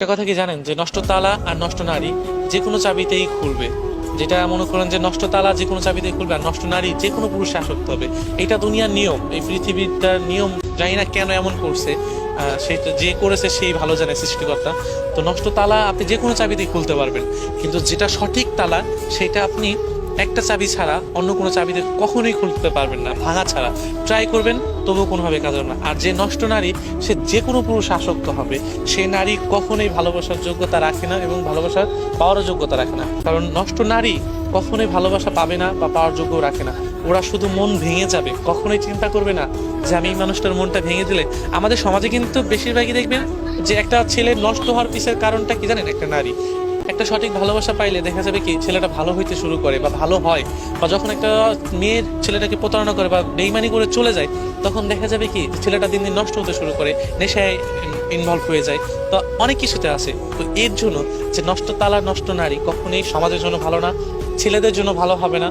একটা কথা কি জানেন? যে নষ্ট তালা আর নষ্ট নারী যে কোনো চাবিতেই খুলবে। যেটা মনে করেন যে নষ্ট তালা যে কোনো চাবিতেই খুলবে আর নষ্ট নারী যে কোনো পুরুষে আসক্ত হবে। এটা দুনিয়ার নিয়ম। এই পৃথিবীটার নিয়ম জানি না কেন এমন করছে। সেটা যে করেছে সেই ভালো জানে সৃষ্টিকর্তা। তো নষ্ট তালা আপনি যে কোনো চাবিতেই খুলতে পারবেন। কিন্তু যেটা সঠিক তালা, সেটা আপনি একটা চাবি ছাড়া অন্য কোনো চাবিতে কখনোই খুলতে পারবেন না, ভাঙা ছাড়া। ট্রাই করবেন, তবুও কোনোভাবে কাজ হবে না। আর যে নষ্ট নারী, সে যে কোনো পুরুষ আসক্ত হবে। সে নারী কখনোই ভালোবাসার যোগ্যতা রাখে না এবং ভালোবাসার পাওয়ারও যোগ্যতা রাখে না। কারণ নষ্ট নারী কখনোই ভালোবাসা পাবে না বা পাওয়ার যোগ্য রাখে না। ওরা শুধু মন ভেঙে যাবে। কখনোই চিন্তা করবে না যে আমি এই মানুষটার মনটা ভেঙে দিলে আমাদের সমাজে কিন্তু বেশিরভাগই দেখবেন যে একটা ছেলে নষ্ট হওয়ার পিছের কারণটা কি জানেন? একটা নারী। একটা সঠিক ভালোবাসা পাইলে দেখা যাবে কি ছেলেটা ভালো হইতে শুরু করে বা ভালো হয়। বা যখন একটা মেয়ের ছেলেটাকে প্রতারণা করে বা বেইমানি করে চলে যায়, তখন দেখা যাবে কি ছেলেটা দিন দিন নষ্ট হতে শুরু করে, নেশায় ইনভলভ হয়ে যায়। তো অনেক কিছুতে আছে। তো এর জন্য যে নষ্ট তালা নষ্ট নারী কখনোই সমাজের জন্য ভালো না, ছেলেদের জন্য ভালো হবে না।